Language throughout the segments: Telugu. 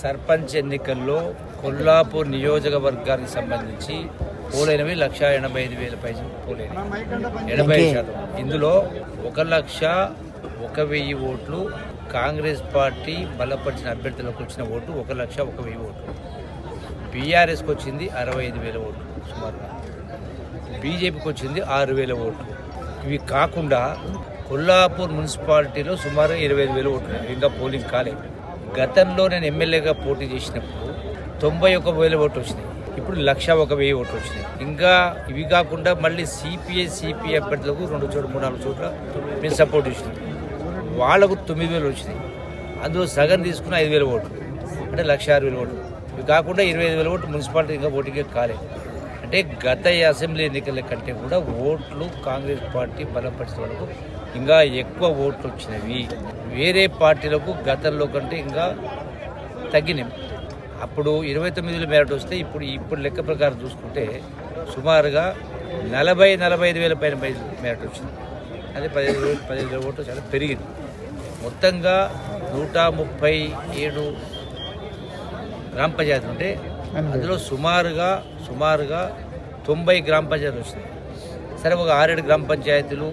సర్పంచ్ ఎన్నికల్లో కొల్లాపూర్ నియోజకవర్గానికి సంబంధించి పోలైనవి లక్ష ఎనభై ఐదు వేల పై పోలైనవి. ఎనభై శాతం. ఇందులో ఒక లక్ష ఒక వెయ్యి ఓట్లు కాంగ్రెస్ పార్టీ బలపరిచిన అభ్యర్థులకు వచ్చిన ఓటు ఒక లక్ష ఒక వెయ్యి ఓట్లు. బీఆర్ఎస్కి వచ్చింది అరవై ఐదు వేల ఓట్లు సుమారుగా. బీజేపీకి వచ్చింది ఆరు వేల ఓట్లు. ఇవి కాకుండా కొల్లాపూర్ మున్సిపాలిటీలో సుమారు ఇరవై ఐదు వేల ఓట్లు. ఇంకా పోలింగ్ కాలేదు. గతంలో నేను ఎమ్మెల్యేగా పోటీ చేసినప్పుడు తొంభై ఒక వేల ఓట్లు వచ్చినాయి. ఇప్పుడు లక్ష ఒక వెయ్యి ఓట్లు వచ్చినాయి. ఇంకా ఇవి కాకుండా మళ్ళీ సిపిఐ సిపిఐ అభ్యర్థులకు రెండు చోట్ల మూడు నాలుగు చోట్ల మేము సపోర్ట్ చేసినాం. వాళ్ళకు తొమ్మిది వేలు వచ్చినాయి. అందులో సగం తీసుకున్న ఐదు వేల ఓట్లు. అంటే లక్ష ఆరు వేల ఓట్లు. ఇవి కాకుండా ఇరవై ఐదు వేల ఓట్లు మున్సిపాలిటీ ఇంకా ఓటింగ్ కాలేదు అంటే గత అసెంబ్లీ ఎన్నికల కంటే కూడా ఓట్లు కాంగ్రెస్ పార్టీ బలపరిచిన వాళ్ళకు ఇంకా ఎక్కువ ఓట్లు వచ్చినవి వేరే పార్టీలకు గతంలో కంటే ఇంకా తగ్గినాయి అప్పుడు ఇరవై తొమ్మిదిలో మేరట్ వస్తే ఇప్పుడు ఇప్పుడు లెక్క ప్రకారం చూసుకుంటే సుమారుగా నలభై నలభై ఐదు వేల పైన మేరట్ వచ్చింది. అదే పదిహేను వేలు పదిహేను వేల ఓట్లు చాలా పెరిగింది. మొత్తంగా నూట ముప్పై ఏడు గ్రామ పంచాయతీలు ఉంటే అందులో సుమారుగా సుమారుగా తొంభై గ్రామ పంచాయతీలు వచ్చినాయి. సరే ఒక ఆరేడు గ్రామ పంచాయతీలు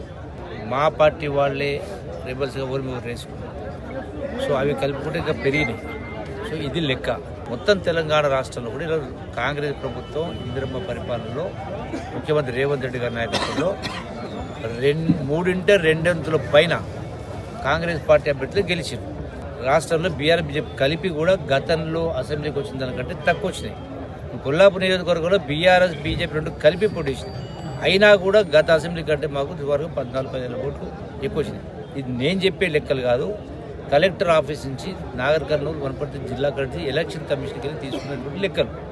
మా పార్టీ వాళ్ళే రెబల్స్గా ఊరి మీద వేసుకున్నారు సో అవి కలుపుకుంటే ఇంకా పెరిగినాయి. సో ఇది లెక్క. మొత్తం తెలంగాణ రాష్ట్రంలో కూడా ఈరోజు కాంగ్రెస్ ప్రభుత్వం ఇందిరమ్మ పరిపాలనలో ముఖ్యమంత్రి రేవంత్ రెడ్డి గారి నాయకత్వంలో రెండు మూడింట రెండంతుల పైన కాంగ్రెస్ పార్టీ అభ్యర్థులు గెలిచింది రాష్ట్రంలో బీఆర్ బీజేపీ కలిపి కూడా గతంలో అసెంబ్లీకి వచ్చిన దానికంటే తక్కువ వచ్చినాయి. కొల్లాపూర్ నియోజకవర్గంలో బీఆర్ఎస్ బీజేపీ రెండు కలిపి పోటీ అయినా కూడా గత అసెంబ్లీ కంటే మాకు ఇదివరకు పద్నాలుగు పదిహేను ఓట్లు ఎక్కువ వచ్చినాయి. ఇది నేను చెప్పే లెక్కలు కాదు. కలెక్టర్ ఆఫీస్ నుంచి నాగర్ కర్నూలు వనపర్తి జిల్లా కలిసి ఎలక్షన్ కమిషన్కి వెళ్ళి తీసుకున్నటువంటి లెక్కలు.